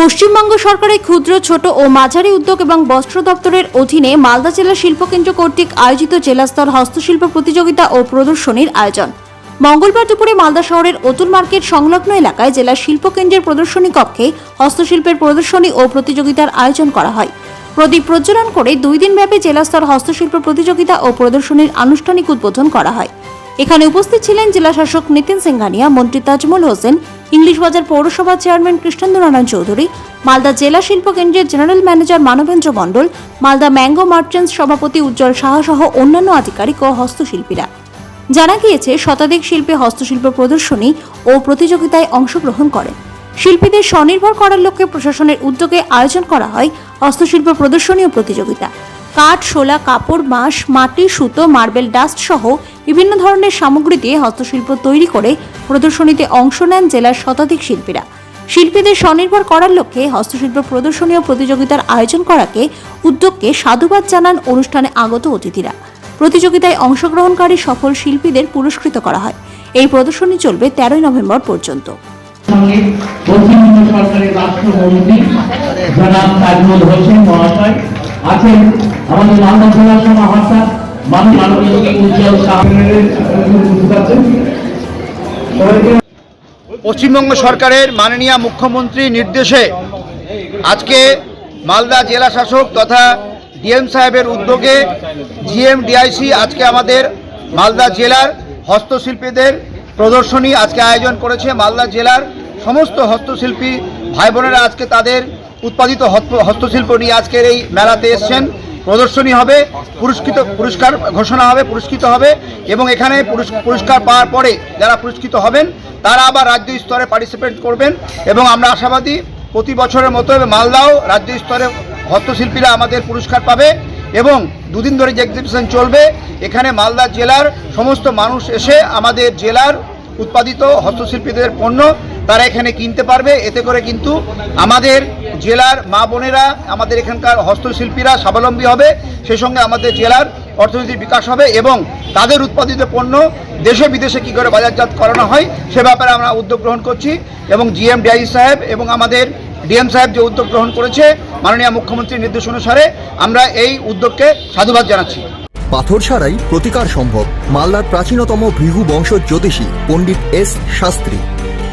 পশ্চিমবঙ্গ সরকারের ক্ষুদ্র, ছোট ও মাঝারি উদ্যোগ এবং বস্ত্র দপ্তরের অধীনে মালদা জেলা শিল্পকেন্দ্র কর্তৃক আয়োজিত জেলাস্তর হস্তশিল্প প্রতিযোগিতা ও প্রদর্শনীর আয়োজন। মঙ্গলবার দুপুরে মালদা শহরের অতুল মার্কেট সংলগ্ন এলাকায় জেলা শিল্পকেন্দ্রের প্রদর্শনী কক্ষে হস্তশিল্পের প্রদর্শনী ও প্রতিযোগিতার আয়োজন করা হয়। প্রদীপ প্রজ্বলন করে দুই দিনব্যাপী জেলাস্তর হস্তশিল্প প্রতিযোগিতা ও প্রদর্শনীর আনুষ্ঠানিক উদ্বোধন করা হয়। এখানে উপস্থিত ছিলেন জেলা শাসক নিতিন সিংহানিয়া, মন্ত্রী তাজমুল হোসেন, ইংলিশ বাজার পৌরসভা চেয়ারম্যান কৃষ্ণেন্দ্র নারায়ণ চৌধুরী, মালদা জেলা শিল্প কেন্দ্রের general manager Manabendra Mondal, Malda mango merchants সভাপতি উজ্জ্বল সাহা সহ অন্যান্য আধিকারিক ও হস্তশিল্পীরা। জানা গিয়েছে, শতাধিক শিল্পী হস্তশিল্প প্রদর্শনী ও প্রতিযোগিতায় অংশগ্রহণ করেন। শিল্পীদের স্বনির্ভর করার লক্ষ্যে প্রশাসনের উদ্যোগে আয়োজন করা হয় হস্তশিল্প প্রদর্শনী ও প্রতিযোগিতা। কাঠ, শোলা, কাপড়, বাঁশ, মাটি, সুতো, মার্বেল, ডাস্ট সহ বিভিন্ন ধরনের সামগ্রী দিয়ে হস্তশিল্প তৈরি করে প্রদর্শনীতে অংশ নেন জেলার শতাধিক শিল্পীরা। শিল্পীদের স্বনির্ভর করার লক্ষ্যে হস্তশিল্প প্রদর্শনী ও প্রতিযোগিতার আয়োজন করাকে উদ্যোগকে সাধুবাদ জানান অনুষ্ঠানে আগত অতিথিরা। প্রতিযোগিতায় অংশগ্রহণকারী সফল শিল্পীদের পুরস্কৃত করা হয়। এই প্রদর্শনী চলবে তেরোই নভেম্বর পর্যন্ত। সরকারের রাষ্ট্রমন্ত্রী জনাব তাজমুল হোসেন মহাশয় আছেন। আমাদের মাননীয় উজ্জ্বল পশ্চিমবঙ্গ সরকারের মাননীয় মুখ্যমন্ত্রী নির্দেশে আজকে মালদা জেলা শাসক তথা ডিএম সাহেবের উদ্যোগে জিএম ডিআইসি আজকে আমাদের মালদা জেলার হস্তশিল্পীদের প্রদর্শনী আজকে আয়োজন করেছে। মালদা জেলার সমস্ত হস্তশিল্পী, ভাই বোনেরা আজকে তাদের উৎপাদিত হস্ত- হস্তশিল্প নিয়ে আজকের এই মেলাতে এসছেন। প্রদর্শনী হবে, পুরস্কৃত পুরস্কার ঘোষণা হবে, পুরস্কৃত হবে এবং এখানে পুরস্কার পাওয়ার পরে যারা পুরস্কৃত হবেন, তারা আবার রাজ্য স্তরে পার্টিসিপেট করবেন এবং আমরা আশাবাদী প্রতি বছরের মতো মালদাও রাজ্য স্তরে হস্তশিল্পীরা আমাদের পুরস্কার পাবে এবং দুদিন ধরে যে এক্সিবিশন চলবে, এখানে মালদা জেলার সমস্ত মানুষ এসে আমাদের জেলার উৎপাদিত হস্তশিল্পীদের পণ্য তারা এখানে কিনতে পারবে। এতে করে কিন্তু আমাদের জেলার মা বোনেরা, আমাদের এখানকার হস্তশিল্পীরা স্বাবলম্বী হবে। সেই সঙ্গে আমাদের জেলার অর্থনীতির বিকাশ হবে এবং তাদের উৎপাদিত পণ্য দেশে বিদেশে কী করে বাজারজাত করানো হয়, সে ব্যাপারে আমরা উদ্যোগ গ্রহণ করছি এবং জিএম ডিআই সাহেব এবং আমাদের ডিএম সাহেব যে উদ্যোগ গ্রহণ করেছে মাননীয় মুখ্যমন্ত্রীর নির্দেশ অনুসারে আমরা এই উদ্যোগকে সাধুবাদ জানাচ্ছি। পাথর ছাড়াই প্রতিকার সম্ভব। মালদার প্রাচীনতম ভৃহু বংশ জ্যোতিষী পণ্ডিত এস শাস্ত্রী।